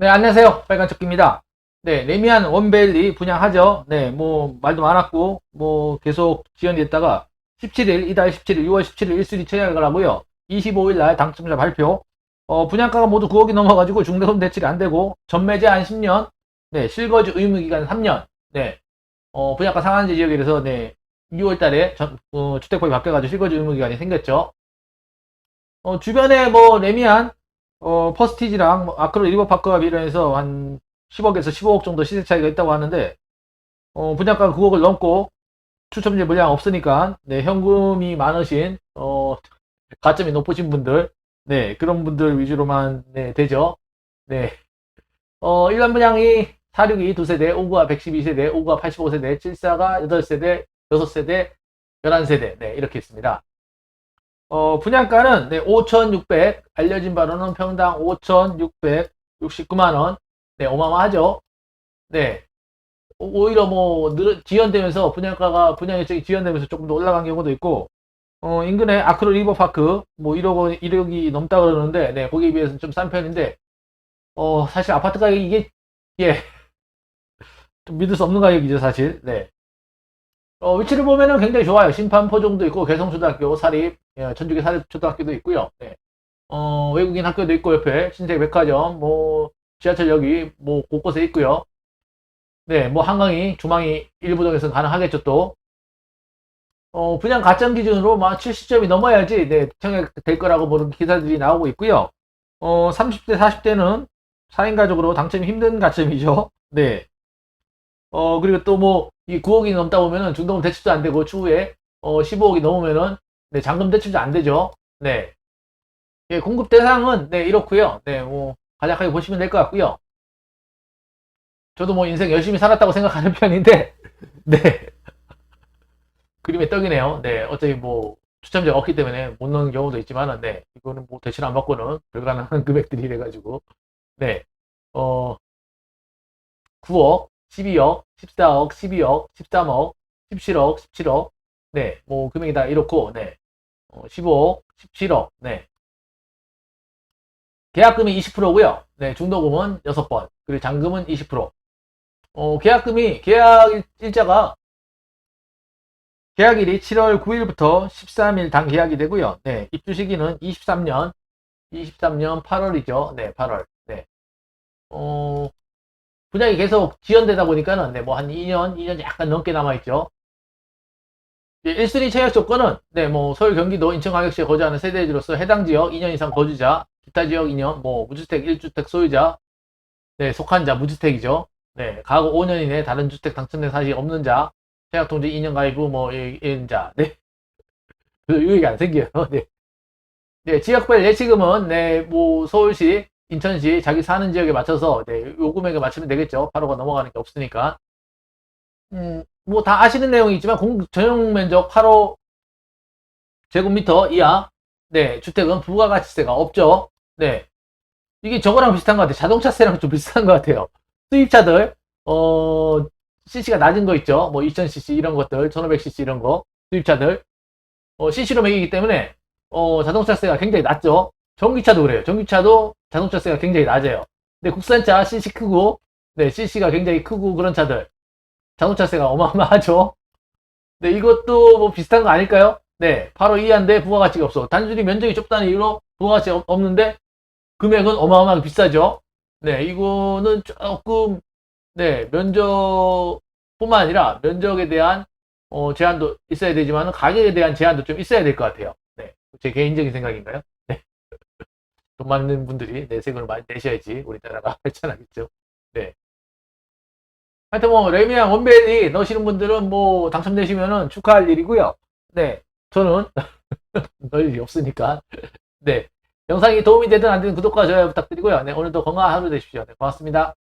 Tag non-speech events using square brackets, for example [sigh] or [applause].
네, 안녕하세요. 빨간척기입니다. 네, 레미안 원벨리 분양하죠. 네, 뭐, 말도 많았고, 뭐, 계속 지연됐다가, 17일, 이달 17일, 6월 17일 1순위 체결을 하고요. 25일 날 당첨자 발표. 어, 분양가가 모두 9억이 넘어가지고 중대손 대출이 안 되고, 전매제 한 10년, 네, 실거주 의무기간 3년, 네, 어, 분양가 상한제 지역이라서, 네, 6월 달에 전, 어, 주택법이 바뀌어가지고 실거주 의무기간이 생겼죠. 어, 주변에 뭐, 레미안, 어, 퍼스티지랑 뭐 아크로 리버파크와 비례해서 한 10억에서 15억 정도 시세 차이가 있다고 하는데, 어, 분양가 9억을 넘고 추첨제 물량 없으니까, 네, 현금이 많으신, 어, 가점이 높으신 분들, 네, 그런 분들 위주로만, 네, 되죠. 네. 어, 일반 분양이 46이 2세대, 5구가 112세대, 5구가 85세대, 74가 8세대, 6세대, 11세대, 네, 이렇게 있습니다. 어, 분양가는 네, 5,600, 알려진 바로는 평당 5,669만원. 네, 어마어마하죠. 네. 오- 오히려 뭐, 늘, 지연되면서 분양가가, 분양 일정이 지연되면서 조금 더 올라간 경우도 있고, 어, 인근에 아크로 리버파크, 뭐, 1억, 원- 1억이 넘다 그러는데, 네, 거기에 비해서는 좀 싼 편인데, 어, 사실 아파트 가격이 이게, 예, [laughs] 좀 믿을 수 없는 가격이죠, 사실. 네. 어, 위치를 보면은 굉장히 좋아요. 심판 포종도 있고, 개성초등학교, 사립, 예, 전주계 사립초등학교도 있고요. 네. 어, 외국인 학교도 있고, 옆에 신세계 백화점, 뭐, 지하철역이 뭐, 곳곳에 있고요. 네, 뭐, 한강이, 주망이 일부동에서는 가능하겠죠, 또. 어, 분양 가점 기준으로 막 70점이 넘어야지, 네, 청약 될 거라고 보는 기사들이 나오고 있고요. 어, 30대, 40대는 4인 가족으로 당첨이 힘든 가점이죠. 네. 어, 그리고 또 뭐, 이 9억이 넘다 보면은 중도금 대출도 안 되고, 추후에, 어, 15억이 넘으면은, 네, 잔금 대출도 안 되죠. 네. 예, 공급 대상은, 네, 이렇고요 네, 뭐, 간략하게 보시면 될 것 같고요 저도 뭐 인생 열심히 살았다고 생각하는 [laughs] 편인데, 네. 그림의 떡이네요. 네, 어차피 뭐, 추첨자가 없기 때문에 못 넣는 경우도 있지만은, 네, 이거는 뭐 대출 안 받고는 불가능한 [laughs] 금액들이래가지고, 네, 어, 9억, 12억, 14억, 12억, 13억, 17억, 17억, 네, 뭐 금액이 다 이렇고, 네, 어, 15억, 17억, 네. 계약금이 20%고요. 네, 중도금은 6번, 그리고 잔금은 20%. 어, 계약금이 계약 일- 일자가 계약일이 7월 9일부터 13일 당 계약이 되고요. 네, 입주 시기는 23년 23년 8월이죠. 네, 8월. 네. 어, 분양이 계속 지연되다 보니까는 네, 뭐 한 2년, 2년 약간 넘게 남아있죠. 1순위 체약 조건은 네, 뭐 서울, 경기도, 인천 광역시에 거주하는 세대주로서 해당 지역 2년 이상 거주자, 기타 지역 2년, 뭐 무주택 1주택 소유자, 네, 속한 자 무주택이죠. 네, 가구 5년 이내 다른 주택 당첨된 사실이 없는 자, 체약 통지 2년 가입 후뭐 예자, 네. [laughs] 그 유익이 안 생겨요. [laughs] 네. 네, 지역별 예치금은 네, 뭐 서울시, 인천시 자기 사는 지역에 맞춰서 네, 요 금액에 맞추면 되겠죠. 8호가 넘어가는 게 없으니까. 음, 뭐 다 아시는 내용이지만 공 전용 면적 8호 제곱미터 이하 네, 주택은 부가가치세가 없죠. 네. 이게 저거랑 비슷한 것 같아요. 자동차세랑 좀 비슷한 것 같아요. 수입차들 어 CC가 낮은 거 있죠. 뭐 2000cc 이런 것들, 1500cc 이런 거 수입차들 어, CC로 매기기 때문에 어, 자동차세가 굉장히 낮죠. 전기차도 그래요. 전기차도 자동차세가 굉장히 낮아요. 근데 국산차 CC 크고, 네, CC가 굉장히 크고 그런 차들. 자동차세가 어마어마하죠. 네, 이것도 뭐 비슷한 거 아닐까요? 네, 바로 이해한데 부가가치가 없어. 단순히 면적이 좁다는 이유로 부가가치가 없- 없는데 금액은 어마어마하게 비싸죠. 네, 이거는 조금, 네, 면적뿐만 아니라 면적에 대한 어, 제한도 있어야 되지만 가격에 대한 제한도 좀 있어야 될 것 같아요. 네, 제 개인적인 생각인가요? 네. 돈 많은 분들이 내 세금을 많이 내셔야지 우리나라가 [laughs] 발전하겠죠. 네. 하여튼 뭐 레미안 원벨리 넣으시는 분들은 뭐 당첨되시면은 축하할 일이고요. 네, 저는 [laughs] 넣을 일이 없으니까. 네, 영상이 도움이 되든 안 되든 구독과 좋아요 부탁드리고요. 네, 오늘도 건강한 하루 되십시오. 네, 고맙습니다.